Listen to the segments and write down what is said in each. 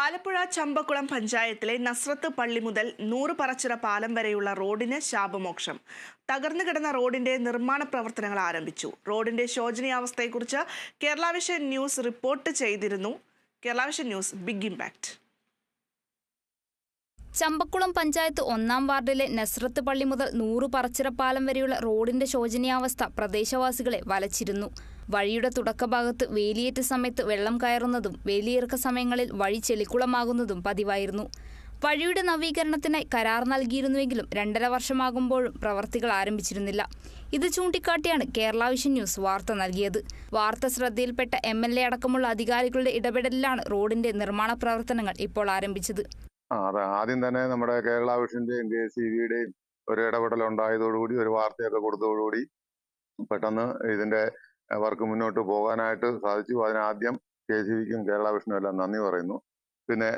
ആലപ്പുഴ ചമ്പക്കുളം പഞ്ചായത്തിലെ നസ്രത്ത് പള്ളി മുതൽ നൂറ് പറച്ചിറ പാലം വരെയുള്ള റോഡിന് ശാപമോക്ഷം. തകർന്നു കിടന്ന റോഡിന്റെ നിർമ്മാണ പ്രവർത്തനങ്ങൾ ആരംഭിച്ചു. റോഡിന്റെ ശോചനീയാവസ്ഥയെക്കുറിച്ച് കേരള വിഷൻ ന്യൂസ് റിപ്പോർട്ട് ചെയ്തിരുന്നു. Kerala vision news big impact. Champakkulam panchayat ഒന്നാം വാർഡിലെ നസ്രത്ത് പള്ളി മുതൽ നൂറ് പറച്ചിറപ്പാലം വരെയുള്ള റോഡിന്റെ ശോചനീയാവസ്ഥ പ്രദേശവാസികളെ വലച്ചിരുന്നു. വഴിയുടെ തുടക്കഭാഗത്ത് വേലിയേറ്റ സമയത്ത് വെള്ളം കയറുന്നതും വേലിയിറക്ക സമയങ്ങളിൽ വഴി ചെളിക്കുളമാകുന്നതും പതിവായിരുന്നു. വഴിയുടെ നവീകരണത്തിനായി കരാർ നൽകിയിരുന്നുവെങ്കിലും രണ്ടര വർഷമാകുമ്പോഴും പ്രവർത്തികൾ ആരംഭിച്ചിരുന്നില്ല. ഇത് ചൂണ്ടിക്കാട്ടിയാണ് കേരള വിഷൻ ന്യൂസ് വാർത്ത നൽകിയത്. വാർത്ത ശ്രദ്ധയിൽപ്പെട്ട എം എൽ എ അടക്കമുള്ള അധികാരികളുടെ ഇടപെടലിലാണ് റോഡിന്റെ നിർമ്മാണ പ്രവർത്തനങ്ങൾ ഇപ്പോൾ ആരംഭിച്ചത്. ആദ്യം തന്നെ നമ്മുടെ കേരള വിഷന്റെയും കെ സി ബിയുടെയും ഒരു ഇടപെടൽ ഉണ്ടായതോടുകൂടി ഒരു വാർത്തയൊക്കെ കൊടുത്തതോടുകൂടി പെട്ടെന്ന് ഇതിന്റെ വർക്ക് മുന്നോട്ട് പോകാനായിട്ട് സാധിച്ചു. അതിനാദ്യം കെ സി ബിക്കും കേരള വിഷ്ണു എല്ലാം നന്ദി പറയുന്നു. പിന്നെ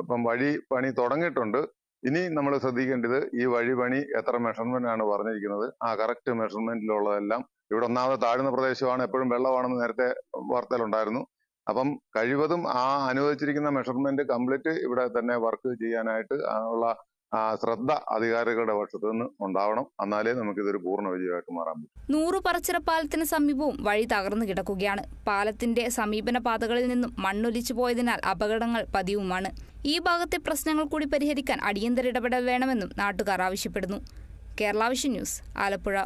ഇപ്പം വഴി പണി തുടങ്ങിയിട്ടുണ്ട്. ഇനി നമ്മൾ ശ്രദ്ധിക്കേണ്ടത് ഈ വഴി പണി എത്ര മെഷർമെന്റ് ആണ് പറഞ്ഞിരിക്കുന്നത്. ആ കറക്റ്റ് മെഷർമെന്റിലുള്ളതെല്ലാം ഇവിടെ ഒന്നാമത് താഴ്ന്ന പ്രദേശമാണ് എപ്പോഴും വെള്ളമാണെന്ന് നേരത്തെ വാർത്തയിലുണ്ടായിരുന്നു. അപ്പം കഴിവതും ആ അനുവദിച്ചിരിക്കുന്ന മെഷർമെന്റ് കംപ്ലീറ്റ് ഇവിടെ തന്നെ വർക്ക് ചെയ്യാനായിട്ട് ഉള്ള ആ ശ്രദ്ധ അധികാരികളുടെ പക്ഷത്തു നിന്ന് ഉണ്ടാവണം. എന്നാലേ നമുക്ക് ഇതൊരു പൂർണ വിജയമായിട്ട് മാറാൻ പറ്റും. നൂറു പറച്ചിറ പാലത്തിന് സമീപവും വഴി തകർന്നു കിടക്കുകയാണ്. പാലത്തിന്റെ സമീപന പാതകളിൽ നിന്നും മണ്ണൊലിച്ചു പോയതിനാൽ അപകടങ്ങൾ പതിവുമാണ്. ഈ ഭാഗത്തെ പ്രശ്നങ്ങൾ കൂടി പരിഹരിക്കാൻ അടിയന്തര ഇടപെടൽ വേണമെന്നും നാട്ടുകാർ ആവശ്യപ്പെടുന്നു. കേരള ന്യൂസ് ആലപ്പുഴ.